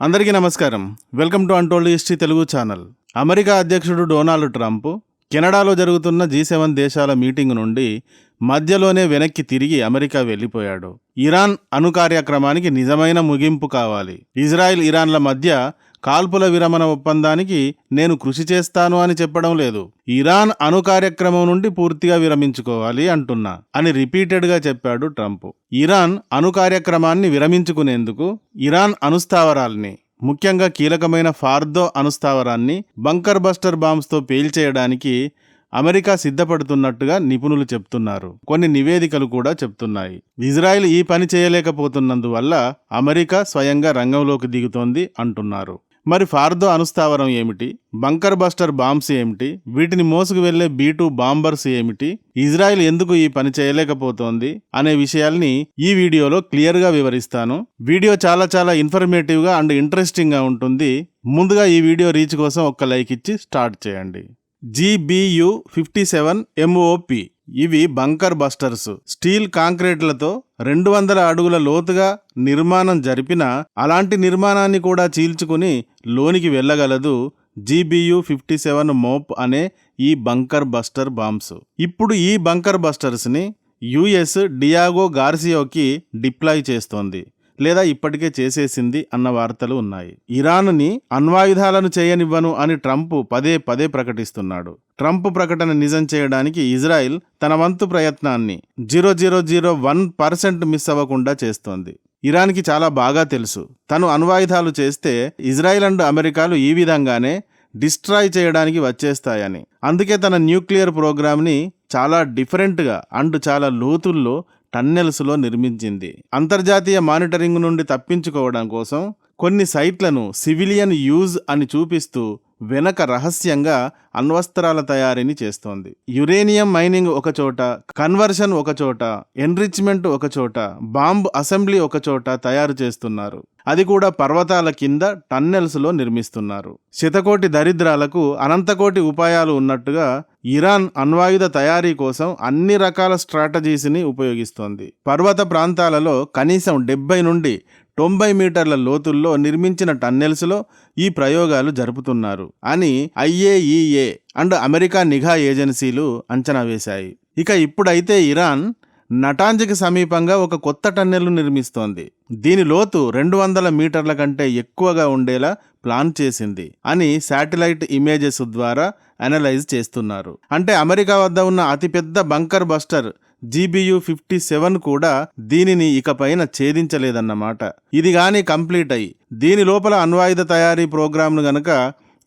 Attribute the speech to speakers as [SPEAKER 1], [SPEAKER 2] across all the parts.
[SPEAKER 1] అందరికీ నమస్కారం. Welcome to untold history Telugu channel. America అధ్యక్షుడు డొనాల్డ్ ట్రంప్ కెనడాలో జరుగుతున్న జీ సెవెన్ దేశాల మీటింగ్ నుండి మధ్యలోనే వెనక్కి తిరిగి అమెరికా వెళ్ళిపోయాడు. ఇరాన్ అణు కార్యక్రమానికి నిజమైన ముగింపు కావాలి. ఇజ్రాయెల్ ఇరాన్ల మధ్య కాల్పుల విరమణ ఒప్పందానికి నేను కృషి చేస్తాను అని చెప్పడం లేదు. ఇరాన్ అణు కార్యక్రమం నుండి పూర్తిగా విరమించుకోవాలి అంటున్నా అని రిపీటెడ్గా చెప్పాడు ట్రంప్. ఇరాన్ అణు కార్యక్రమాన్ని విరమించుకునేందుకు ఇరాన్ అణుస్థావరాల్ని ముఖ్యంగా కీలకమైన ఫార్దో అణుస్థావరాన్ని బంకర్ బస్టర్ బాంబ్స్తో పేల్చేయడానికి అమెరికా సిద్ధపడుతున్నట్టుగా నిపుణులు చెప్తున్నారు. కొన్ని నివేదికలు కూడా చెప్తున్నాయి. ఇజ్రాయెల్ ఈ పని చేయలేకపోతున్నందువల్ల అమెరికా స్వయంగా రంగంలోకి దిగుతోంది అంటున్నారు. మరి ఫార్దో అనుస్థావరం ఏమిటి? బంకర్ బస్టర్ బాంబ్స్ ఏమిటి? వీటిని మోసుకు వెళ్ళే బీ టూ బాంబర్స్ ఏమిటి? ఇజ్రాయెల్ ఎందుకు ఈ పని చేయలేకపోతోంది? అనే విషయాల్ని ఈ వీడియోలో క్లియర్గా వివరిస్తాను. వీడియో చాలా చాలా ఇన్ఫర్మేటివ్గా అండ్ ఇంట్రెస్టింగ్గా ఉంటుంది. ముందుగా ఈ వీడియో రీచ్ కోసం ఒక్క లైక్ ఇచ్చి స్టార్ట్ చేయండి. జీబీయు ఫిఫ్టీ సెవెన్ ఎంఓపి ఇవి బంకర్ బస్టర్స్. స్టీల్ కాంక్రీట్లతో రెండు వందల అడుగుల లోతుగా నిర్మాణం జరిపిన అలాంటి నిర్మాణాన్ని కూడా చీల్చుకుని లోనికి వెళ్ళగలదు జీబీయు ఫిఫ్టీ సెవెన్ మోప్ అనే ఈ బంకర్ బస్టర్ బాంబ్స్. ఇప్పుడు ఈ బంకర్ బస్టర్స్ని యుఎస్ డియాగో గార్సియోకి డిప్లాయ్ చేస్తోంది. లేదా ఇప్పటికే చేసేసింది అన్న వార్తలు ఉన్నాయి. ఇరాన్ని అణ్వాయుధాలను చేయనివ్వను అని ట్రంప్ పదే పదే ప్రకటిస్తున్నాడు. ట్రంప్ ప్రకటన నిజం చేయడానికి ఇజ్రాయెల్ తన వంతు ప్రయత్నాన్ని zero zero zero one percent miss అవ్వకుండా చేస్తోంది. ఇరాన్కి చాలా బాగా తెలుసు. తను అణ్వాయుధాలు చేస్తే ఇజ్రాయెల్ అండ్ అమెరికాలు ఈ విధంగానే డిస్ట్రాయ్ చేయడానికి వచ్చేస్తాయని. అందుకే తన న్యూక్లియర్ ప్రోగ్రామ్ని చాలా డిఫరెంట్గా అండ్ చాలా లోతుల్లో టన్నెల్స్లో నిర్మించింది. అంతర్జాతీయ మానిటరింగ్ నుండి తప్పించుకోవడం కోసం కొన్ని సైట్లను సివిలియన్ యూజ్ అని చూపిస్తూ వెనక రహస్యంగా అణ్వస్త్రాల తయారీని చేస్తోంది. యురేనియం మైనింగ్ ఒకచోట కన్వర్షన్ ఒకచోట ఎన్రిచ్మెంట్ ఒకచోట బాంబు బాంబ్ అసెంబ్లీ ఒకచోట తయారు చేస్తున్నారు. అది కూడా పర్వతాల కింద టన్నెల్స్లో నిర్మిస్తున్నారు. శతకోటి దరిద్రాలకు అనంతకోటి ఉపాయాలు ఉన్నట్టుగా ఇరాన్ అణ్వాయుధ తయారీ కోసం అన్ని రకాల స్ట్రాటజీస్ని ఉపయోగిస్తోంది. పర్వత ప్రాంతాలలో కనీసం డెబ్బై నుండి తొంభై మీటర్ల లోతుల్లో నిర్మించిన టన్నెల్స్లో ఈ ప్రయోగాలు జరుపుతున్నారు అని ఐఏఈఏ అండ్ అమెరికా నిఘా ఏజెన్సీలు అంచనా వేశాయి. ఇక ఇప్పుడైతే ఇరాన్ నటాంజ్కి సమీపంగా ఒక కొత్త టన్నెల్ను నిర్మిస్తోంది. దీని లోతు రెండు వందల మీటర్ల కంటే ఎక్కువగా ఉండేలా ప్లాన్ చేసింది అని శాటిలైట్ ఇమేజెస్ ద్వారా అనలైజ్ చేస్తున్నారు. అంటే అమెరికా వద్ద ఉన్న అతిపెద్ద bunker buster GBU fifty seven కూడా దీనిని ఇకపైన ఛేదించలేదన్నమాట. ఇది గాని కంప్లీట్ అయి దీని లోపల అణ్వాయుధ తయారీ ప్రోగ్రాంను గనక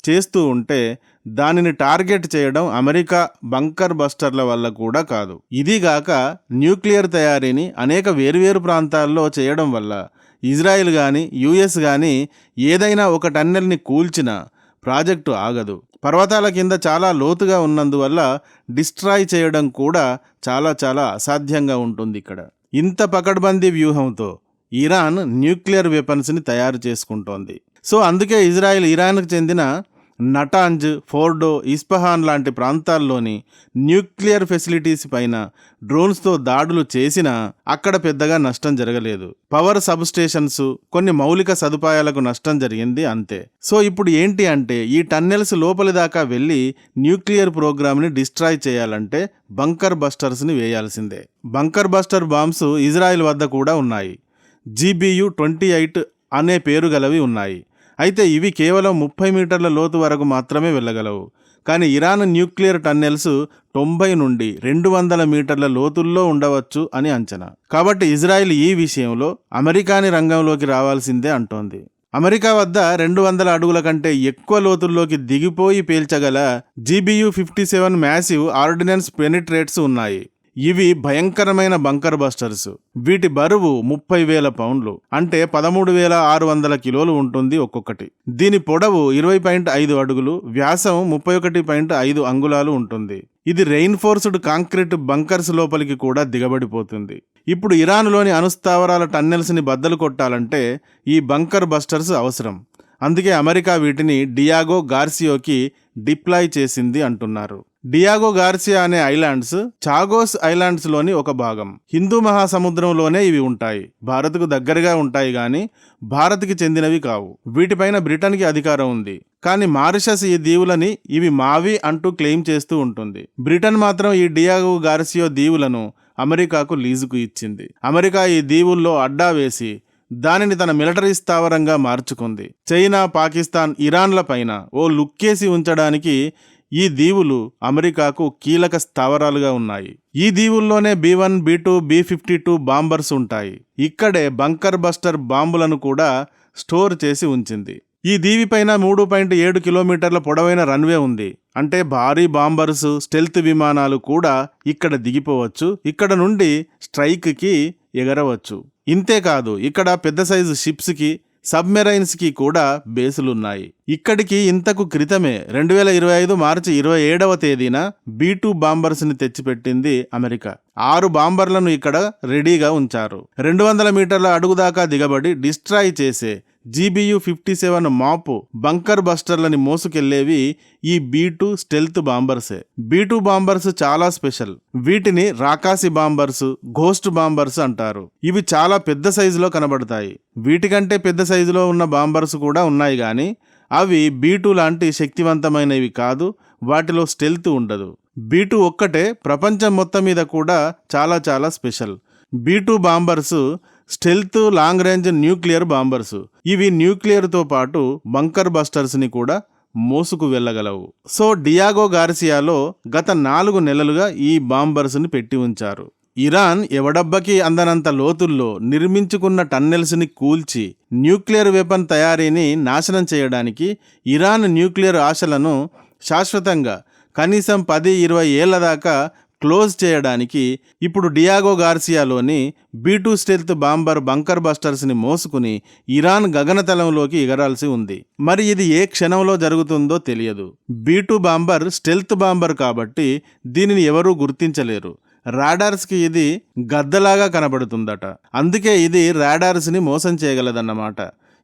[SPEAKER 1] చేస్తూ ఉంటే దానిని టార్గెట్ చేయడం అమెరికా బంకర్ బస్టర్ల వల్ల కూడా కాదు. ఇదిగాక న్యూక్లియర్ తయారీని అనేక వేర్వేరు ప్రాంతాల్లో చేయడం వల్ల ఇజ్రాయెల్ కానీ యుఎస్ కానీ ఏదైనా ఒక టన్నెల్ని కూల్చినా ప్రాజెక్టు ఆగదు. పర్వతాల కింద చాలా లోతుగా ఉన్నందువల్ల డిస్ట్రాయ్ చేయడం కూడా చాలా చాలా అసాధ్యంగా ఉంటుంది ఇక్కడ. ఇంత పకడ్బందీ వ్యూహంతో ఇరాన్ న్యూక్లియర్ వెపన్స్ని తయారు చేసుకుంటోంది. సో అందుకే ఇజ్రాయెల్ ఇరాన్కు చెందిన నటాంజ్ ఫోర్డో ఇస్పహాన్ లాంటి ప్రాంతాల్లోని న్యూక్లియర్ ఫెసిలిటీస్ పైన డ్రోన్స్తో దాడులు చేసినా అక్కడ పెద్దగా నష్టం జరగలేదు. పవర్ సబ్ స్టేషన్స్ కొన్ని మౌలిక సదుపాయాలకు నష్టం జరిగింది అంతే. సో ఇప్పుడు ఏంటి అంటే ఈ టన్నెల్స్ లోపలి దాకా వెళ్ళి న్యూక్లియర్ ప్రోగ్రామ్ని డిస్ట్రాయ్ చేయాలంటే బంకర్ బస్టర్స్ని వేయాల్సిందే. బంకర్ బస్టర్ బాంబ్స్ ఇజ్రాయెల్ వద్ద కూడా ఉన్నాయి. జీబీయు ట్వంటీ ఎయిట్ అనే పేరు గలవి ఉన్నాయి. అయితే ఇవి కేవలం ముప్పై మీటర్ల లోతు వరకు మాత్రమే వెళ్ళగలవు. కానీ ఇరాన్ న్యూక్లియర్ టన్నెల్స్ తొంభై నుండి రెండు వందల మీటర్ల లోతుల్లో ఉండవచ్చు అని అంచనా. కాబట్టి ఇజ్రాయెల్ ఈ విషయంలో అమెరికాని రంగంలోకి రావాల్సిందే అంటోంది. అమెరికా వద్ద రెండు వందల అడుగుల కంటే ఎక్కువ లోతుల్లోకి దిగిపోయి పేల్చగల GBU fifty seven massive ordnance penetrates ఉన్నాయి. ఇవి భయంకరమైన బంకర్ బస్టర్స్. వీటి బరువు ముప్పై వేల పౌండ్లు. అంటే పదమూడు వేల ఆరు వందల కిలోలు ఉంటుంది ఒక్కొక్కటి. దీని పొడవు ఇరవై పాయింట్ ఐదు అడుగులు వ్యాసం ముప్పై ఒకటి పాయింట్ ఐదు అంగుళాలు ఉంటుంది. ఇది రెయిన్ఫోర్స్డ్ కాంక్రీట్ బంకర్స్ లోపలికి కూడా దిగబడిపోతుంది. ఇప్పుడు ఇరాన్లోని అనుస్థావరాల టన్నెల్స్ని బద్దలు కొట్టాలంటే ఈ బంకర్ బస్టర్స్ అవసరం. అందుకే అమెరికా వీటిని డియాగో గార్సియోకి డిప్లాయ్ చేసింది అంటున్నారు. డియాగో గార్సియా అనే ఐలాండ్స్ చాగోస్ ఐలాండ్స్లోని ఒక భాగం. హిందూ మహాసముద్రంలోనే ఇవి ఉంటాయి. భారత్కు దగ్గరగా ఉంటాయి గాని భారత్కి చెందినవి కావు. వీటిపైన బ్రిటన్కి అధికారం ఉంది. కానీ మారిషస్ ఈ దీవులని ఇవి మావి అంటూ క్లెయిమ్ చేస్తూ ఉంటుంది. బ్రిటన్ మాత్రం ఈ డియాగో గార్సియో దీవులను అమెరికాకు లీజుకు ఇచ్చింది. అమెరికా ఈ దీవుల్లో అడ్డా వేసి దానిని తన మిలిటరీ స్థావరంగా మార్చుకుంది. చైనా పాకిస్తాన్ ఇరాన్ల పైన ఓ లుక్కేసి ఉంచడానికి ఈ దీవులు అమెరికాకు కీలక స్థావరాలుగా ఉన్నాయి. ఈ దీవుల్లోనే B one B two B fifty two bombers ఉంటాయి. ఇక్కడే బంకర్ బస్టర్ బాంబులను కూడా స్టోర్ చేసి ఉంచింది. ఈ దీవిపైన మూడు పాయింట్ ఏడు కిలోమీటర్ల పొడవైన రన్వే ఉంది. అంటే భారీ బాంబర్స్ స్టెల్త్ విమానాలు కూడా ఇక్కడ దిగిపోవచ్చు. ఇక్కడ నుండి స్ట్రైక్కి ఎగరవచ్చు. ఇంతేకాదు ఇక్కడ పెద్ద సైజు షిప్స్కి సబ్మెరైన్స్కి కూడా బేసులున్నాయి. ఇక్కడికి ఇంతకు క్రితమే రెండు వేల ఇరవై ఐదు మార్చి ఇరవై ఏడవ తేదీన బీ టూ బాంబర్స్ని తెచ్చిపెట్టింది అమెరికా. ఆరు బాంబర్లను ఇక్కడ రెడీగా ఉంచారు. రెండు వందల మీటర్ల అడుగుదాకా దిగబడి డిస్ట్రాయ్ చేసే GBU fifty seven MOP bunker బస్టర్లని మోసుకెళ్ళేవి ఈ బీటూ స్టెల్త్ బాంబర్సే. బీ టూ బాంబర్స్ చాలా స్పెషల్. వీటిని రాకాసి బాంబర్స్ ఘోస్ట్ బాంబర్స్ అంటారు. ఇవి చాలా పెద్ద సైజులో కనబడతాయి. వీటికంటే పెద్ద సైజులో ఉన్న బాంబర్స్ కూడా ఉన్నాయి కానీ అవి బీటూ లాంటి శక్తివంతమైనవి కాదు వాటిలో స్టెల్త్ ఉండదు. బీటూ ఒక్కటే ప్రపంచం మొత్తం మీద కూడా చాలా చాలా special. B two bombers stealth long range nuclear bombers. ఇవి న్యూక్లియర్తో పాటు బంకర్ బస్టర్స్ని కూడా మోసుకు వెళ్ళగలవు. సో డియాగో గార్సియాలో గత నాలుగు నెలలుగా ఈ బాంబర్స్ని పెట్టి ఉంచారు. ఇరాన్ ఎవడబ్బకి అందనంత లోతుల్లో నిర్మించుకున్న టన్నెల్స్ని కూల్చి న్యూక్లియర్ వెపన్ తయారీని నాశనం చేయడానికి ఇరాన్ న్యూక్లియర్ ఆశలను శాశ్వతంగా కనీసం పది ఇరవై ఏళ్ళ దాకా క్లోజ్ చేయడానికి ఇప్పుడు Diego గార్సియాలోని B two stealth bomber bunker బస్టర్స్ని మోసుకుని ఇరాన్ గగనతలంలోకి ఎగరాల్సి ఉంది. మరి ఇది ఏ క్షణంలో జరుగుతుందో తెలియదు. బీటూ బాంబర్ స్టెల్త్ బాంబర్ కాబట్టి దీనిని ఎవరూ గుర్తించలేరు. రాడార్స్కి ఇది గద్దలాగా కనబడుతుందట. అందుకే ఇది రాడార్స్ని మోసం చేయగలదన్నమాట.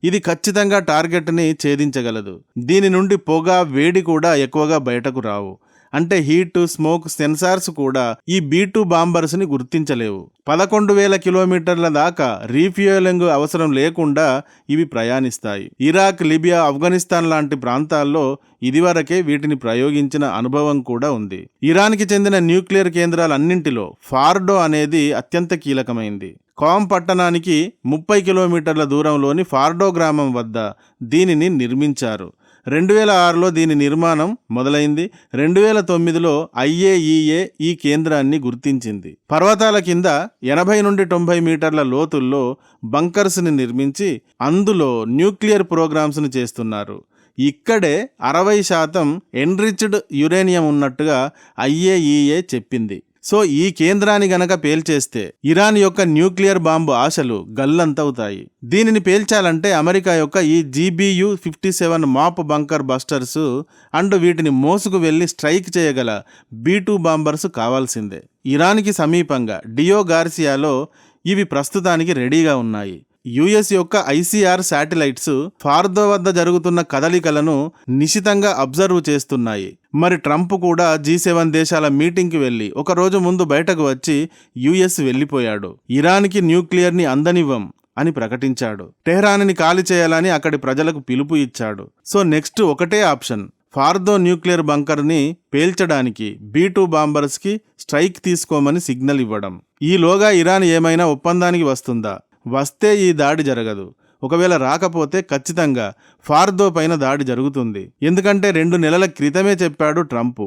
[SPEAKER 1] ఇది ఖచ్చితంగా టార్గెట్ని ఛేదించగలదు. దీని నుండి పొగ వేడి కూడా ఎక్కువగా బయటకు రావు. అంటే హీట్ స్మోక్ సెన్సార్స్ కూడా ఈ బీ టూ బాంబర్స్ని గుర్తించలేవు. పదకొండు వేల కిలోమీటర్ల దాకా రీఫ్యూయలింగ్ అవసరం లేకుండా ఇవి ప్రయాణిస్తాయి. ఇరాక్ లిబియా ఆఫ్ఘనిస్తాన్ లాంటి ప్రాంతాల్లో ఇదివరకే వీటిని ప్రయోగించిన అనుభవం కూడా ఉంది. ఇరాన్కి చెందిన న్యూక్లియర్ కేంద్రాలన్నింటిలో ఫార్డో అనేది అత్యంత కీలకమైంది. కామ్ పట్టణానికి ముప్పై కిలోమీటర్ల దూరంలోని ఫార్డో గ్రామం వద్ద దీనిని నిర్మించారు. రెండు వేల ఆరులో దీని నిర్మాణం మొదలైంది. రెండు వేల తొమ్మిదిలో ఐఏఈఏ ఈ కేంద్రాన్ని గుర్తించింది. పర్వతాల కింద ఎనభై నుండి తొంభై మీటర్ల లోతుల్లో బంకర్స్ని నిర్మించి అందులో న్యూక్లియర్ ప్రోగ్రామ్స్ని చేస్తున్నారు. ఇక్కడే అరవై శాతం ఎన్రిచ్డ్ యురేనియం ఉన్నట్టుగా ఐఏఈఏ చెప్పింది. సో ఈ కేంద్రాన్ని గనక పేల్చేస్తే ఇరాన్ యొక్క న్యూక్లియర్ బాంబు ఆశలు గల్లంతవుతాయి. దీనిని పేల్చాలంటే అమెరికా యొక్క ఈ GBU fifty seven MOP bunker busters and వీటిని మోసుకు వెళ్ళి స్ట్రైక్ చేయగల బీ టూ బాంబర్స్ కావాల్సిందే. ఇరాన్కి సమీపంగా డియో గార్సియాలో ఇవి ప్రస్తుతానికి రెడీగా ఉన్నాయి. యుఎస్ యొక్క ఐసీఆర్ శాటిలైట్స్ ఫార్దో వద్ద జరుగుతున్న కదలికలను నిశితంగా అబ్జర్వ్ చేస్తున్నాయి. మరి ట్రంప్ కూడా జీ సెవెన్ దేశాల మీటింగ్కి వెళ్ళి ఒకరోజు ముందు బయటకు వచ్చి యుఎస్ వెళ్ళిపోయాడు. ఇరాన్కి న్యూక్లియర్ని అందనివ్వం అని ప్రకటించాడు. టెహ్రాన్ని ఖాళీ చేయాలని అక్కడి ప్రజలకు పిలుపు ఇచ్చాడు. సో నెక్స్ట్ ఒకటే ఆప్షన్. ఫార్దో న్యూక్లియర్ బంకర్ని పేల్చడానికి బీ టూ బాంబర్స్కి స్ట్రైక్ తీసుకోమని సిగ్నల్ ఇవ్వడం. ఈలోగా ఇరాన్ ఏమైనా ఒప్పందానికి వస్తుందా? వస్తే ఈ దాడి జరగదు. ఒకవేళ రాకపోతే ఖచ్చితంగా ఫార్దో పైన దాడి జరుగుతుంది. ఎందుకంటే రెండు నెలల క్రితమే చెప్పాడు ట్రంప్.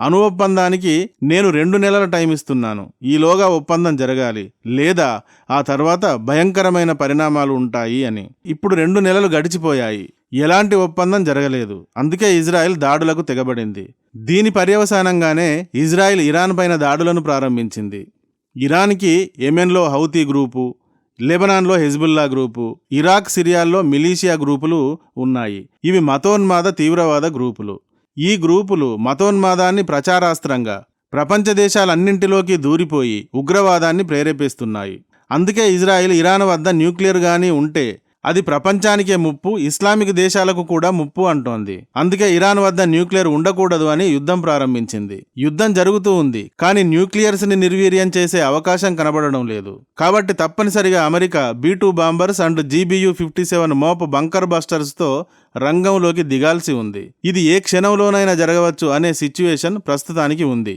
[SPEAKER 1] అణు ఒప్పందానికి నేను రెండు నెలల టైం ఇస్తున్నాను. ఈలోగా ఒప్పందం జరగాలి. లేదా ఆ తర్వాత భయంకరమైన పరిణామాలు ఉంటాయి అని. ఇప్పుడు రెండు నెలలు గడిచిపోయాయి. ఎలాంటి ఒప్పందం జరగలేదు. అందుకే ఇజ్రాయెల్ దాడులకు తెగబడింది. దీని పర్యవసానంగానే ఇజ్రాయెల్ ఇరాన్ పైన దాడులను ప్రారంభించింది. ఇరాన్కి యెమెన్లో హౌతీ గ్రూపు లెబనాన్లో హెజ్బుల్లా గ్రూపు ఇరాక్ సిరియాల్లో మిలీషియా గ్రూపులు ఉన్నాయి. ఇవి మతోన్మాద తీవ్రవాద గ్రూపులు. ఈ గ్రూపులు మతోన్మాదాన్ని ప్రచారాస్త్రంగా ప్రపంచ దేశాలన్నింటిలోకి దూరిపోయి ఉగ్రవాదాన్ని ప్రేరేపిస్తున్నాయి. అందుకే ఇజ్రాయిల్ ఇరాన్ వద్ద న్యూక్లియర్ గానీ ఉంటే అది ప్రపంచానికే ముప్పు ఇస్లామిక్ దేశాలకు కూడా ముప్పు అంటోంది. అందుకే ఇరాన్ వద్ద న్యూక్లియర్ ఉండకూడదు అని యుద్ధం ప్రారంభించింది. యుద్ధం జరుగుతూ ఉంది కానీ న్యూక్లియర్స్ని నిర్వీర్యం చేసే అవకాశం కనబడడం లేదు. కాబట్టి తప్పనిసరిగా America B two bombers and GBU fifty seven MOP bunker బస్టర్స్తో రంగంలోకి దిగాల్సి ఉంది. ఇది ఏ క్షణంలోనైనా జరగవచ్చు అనే సిచ్యువేషన్ ప్రస్తుతానికి ఉంది.